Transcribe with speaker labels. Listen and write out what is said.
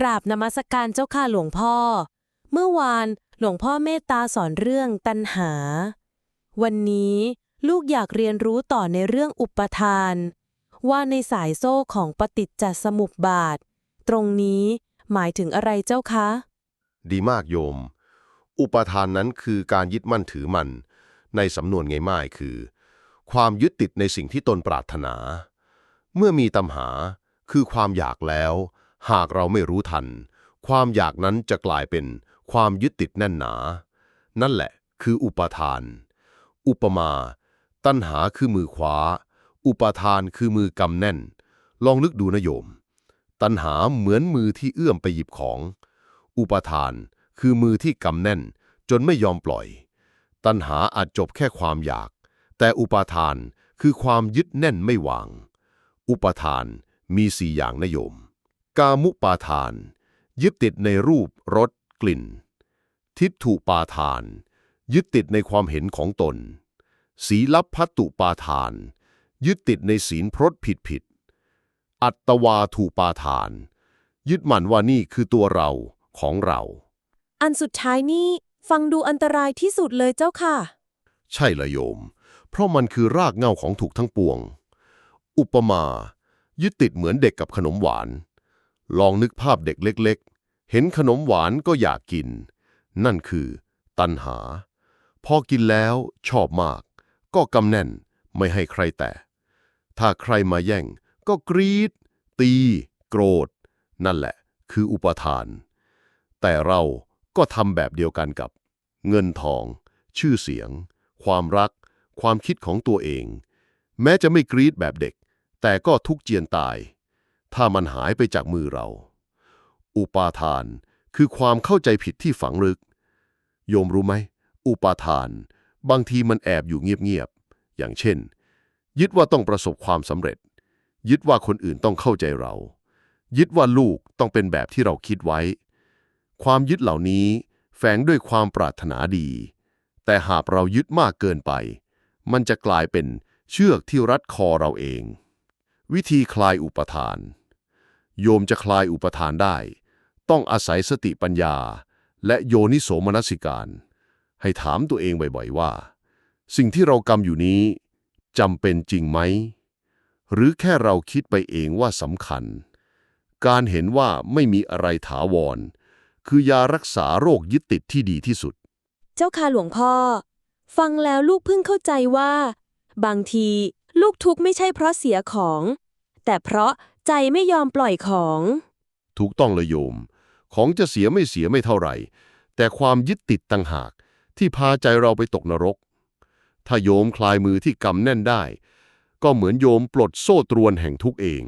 Speaker 1: กราบนมัสการเจ้าค่ะหลวงพ่อ เมื่อวานหลวงพ่อเมตตาสอนเรื่องตัณหา วันนี้ลูกอยากเรียนรู้ต่อในเรื่องอุปทาน ว่าในสายโซ่ของปฏิจจสมุปบาท ตรงนี้หมายถึงอะไรเจ้าคะ
Speaker 2: ดีมากโยม อุปทานนั้นคือการยึดมั่นถือมัน ในสำนวนง่ายๆคือ ความยึดติดในสิ่งที่ตนปรารถนา เมื่อมีตัณหาคือความอยากแล้ว หากเราไม่รู้ทัน ความอยากนั้นจะกลายเป็นความยึดติดแน่นหนา นั่นแหละคืออุปทาน อุปมา ตัณหาคือมือขวา อุปทานคือมือกำแน่น ลองนึกดูนะโยม ตัณหาเหมือนมือที่เอื้อมไปหยิบของ อุปทานคือมือที่กำแน่น จนไม่ยอมปล่อย ตัณหาอาจจบแค่ความอยาก แต่อุปทานคือความยึดแน่นไม่วาง อุปทานมีสี่อย่างนะโยม กามุปาทาน ยึดติดในรูปรสกลิ่น ทิฏฐุปาทาน ยึดติดในความเห็นของตนสีลับพัตตุปาทาน ยึดติดในศีลพรตผิดผิด อัตตวาถูปาทาน ยึดมั่นว่านี่คือตัวเราของเรา
Speaker 1: อันสุดท้ายนี่ฟังดูอันตรายที่สุดเลยเจ้าค่ะ
Speaker 2: ใช่ละโยม เพราะมันคือรากเหง้าของถูกทั้งปวง อุปมา ยึดติดเหมือนเด็กกับขนมหวาน ลองนึกภาพเด็กเล็กๆ เห็นขนมหวานก็อยากกิน นั่นคือ ตัณหา พอกินแล้วชอบมาก ก็กำแน่นไม่ให้ใครแตะ ถ้าใครมาแย่ง ก็กรีด ตี โกรธ นั่นแหละ คืออุปทาน แต่เราก็ทำแบบเดียวกันกับ เงินทอง ชื่อเสียง ความรัก ความคิดของตัวเอง แม้จะไม่กรีดแบบเด็ก แต่ก็ทุกเจียนตาย ถ้ามันหายไปจากมือเรา อุปาทานคือความเข้าใจผิดที่ฝังลึก โยมรู้ไหม อุปาทาน บางทีมันแอบอยู่เงียบๆ อย่างเช่น ยึดว่าต้องประสบความสำเร็จ ยึดว่าคนอื่นต้องเข้าใจเรา ยึดว่าลูกต้องเป็นแบบที่เราคิดไว้ ความยึดเหล่านี้แฝงด้วยความปรารถนาดี แต่หากเรายึดมากเกินไป มันจะกลายเป็นเชือกที่รัดคอเราเอง วิธีคลายอุปทาน โยมจะคลายอุปทานได้ ต้องอาศัยสติปัญญา และโยนิโสมนสิการ ให้ถามตัวเองบ่อยๆว่า สิ่งที่เรากำอยู่นี้จำเป็นจริงไหม หรือแค่เราคิดไปเองว่าสำคัญ การเห็นว่าไม่มีอะไรถาวร คือยารักษาโรคยึดติดที่ดีที่สุด
Speaker 1: เจ้าค่ะหลวงพ่อ ฟังแล้วลูกเพิ่งเข้าใจว่า บางทีลูกทุกข์ไม่ใช่เพราะเสียของ แต่เพราะใจไม่ยอมปล่อยของ
Speaker 2: ถูกต้องเลยโยม ของจะเสียไม่เสียไม่เท่าไหร่ แต่ความยึดติดต่างหาก ที่พาใจเราไปตกนรก ถ้าโยมคลายมือที่กำแน่นได้ ก็เหมือนโยมปลดโซ่ตรวนแห่งทุกเอง